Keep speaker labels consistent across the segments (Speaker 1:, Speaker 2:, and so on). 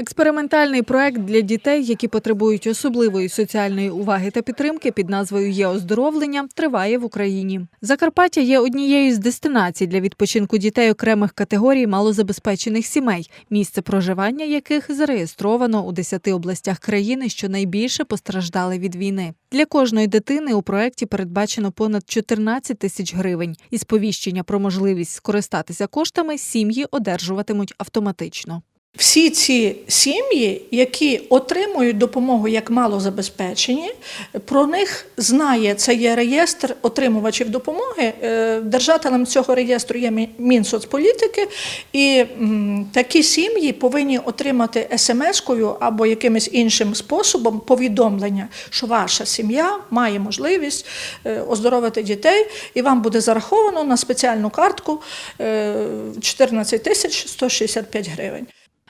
Speaker 1: Експериментальний проект для дітей, які потребують особливої соціальної уваги та підтримки під назвою Є оздоровлення, триває в Україні. Закарпаття є однією з дестинацій для відпочинку дітей окремих категорій малозабезпечених сімей, місце проживання яких зареєстровано у 10 областях країни, що найбільше постраждали від війни. Для кожної дитини у проекті передбачено понад 14 тисяч гривень. І сповіщення про можливість скористатися коштами сім'ї одержуватимуть автоматично.
Speaker 2: Всі ці сім'ї, які отримують допомогу як малозабезпечені, про них знає це є реєстр отримувачів допомоги. Е, Держателем цього реєстру є Мінсоцполітики, і такі сім'ї повинні отримати смс-кою або якимось іншим способом повідомлення, що ваша сім'я має можливість е, оздоровити дітей, і вам буде зараховано на спеціальну картку е, 14 тисяч 165 гривень.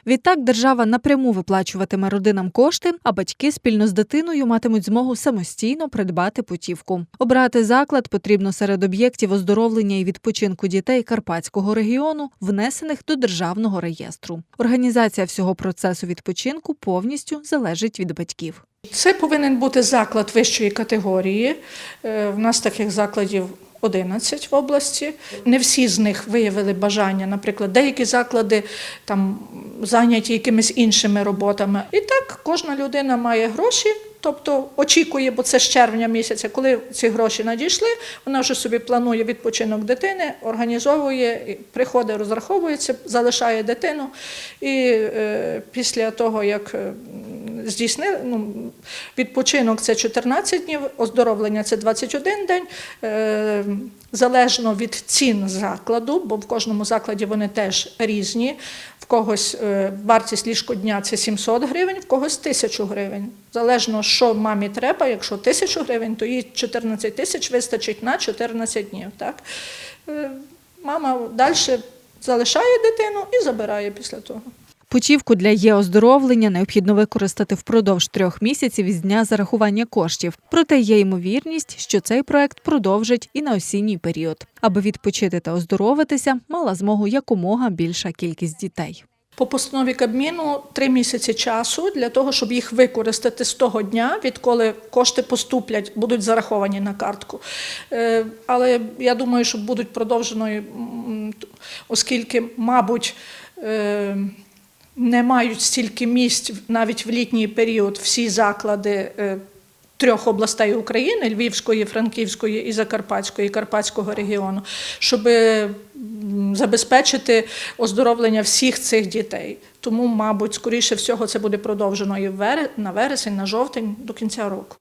Speaker 1: Відтак держава напряму виплачуватиме родинам кошти, а батьки спільно з дитиною матимуть змогу самостійно придбати путівку. Обрати заклад потрібно серед об'єктів оздоровлення і відпочинку дітей Карпатського регіону, внесених до державного реєстру. Організація всього процесу відпочинку повністю залежить від батьків.
Speaker 2: Це повинен бути заклад вищої категорії. Е, В нас таких закладів 11 в області. Не всі з них виявили бажання. Наприклад, деякі заклади там зайняті якимись іншими роботами. І так кожна людина має гроші. Тобто очікує, бо це з червня місяця, коли ці гроші надійшли, вона вже собі планує відпочинок дитини, організовує, приходить, розраховується, залишає дитину. І е, після того, як е, здійснили, ну, відпочинок це 14 днів, оздоровлення це 21 день. Е, залежно від цін закладу, бо в кожному закладі вони теж різні. В когось е, вартість ліжкодня це 700 гривень, в когось 1000 гривень. Залежно, що мамі треба, якщо 1000 гривень, то їй 14 тисяч вистачить на 14 днів. Так? Е, Мама далі залишає дитину і забирає після того.
Speaker 1: Путівку для є-оздоровлення необхідно використати впродовж трьох місяців із дня зарахування коштів. Проте є ймовірність, що цей проект продовжить і на осінній період. Аби відпочити та оздоровитися, мала змогу якомога більша кількість дітей.
Speaker 2: По постанові Кабміну три місяці часу для того, щоб їх використати з того дня, відколи кошти поступлять, будуть зараховані на картку. Е, Але я думаю, що будуть продовженою, оскільки, мабуть, е, не мають стільки місць навіть в літній період всі заклади. е, Трьох областей України Львівської, Франківської і Закарпатської, і Карпатського регіону, щоб забезпечити оздоровлення всіх цих дітей. Тому, мабуть, скоріше всього, це буде продовжено і на вересень, на жовтень до кінця року.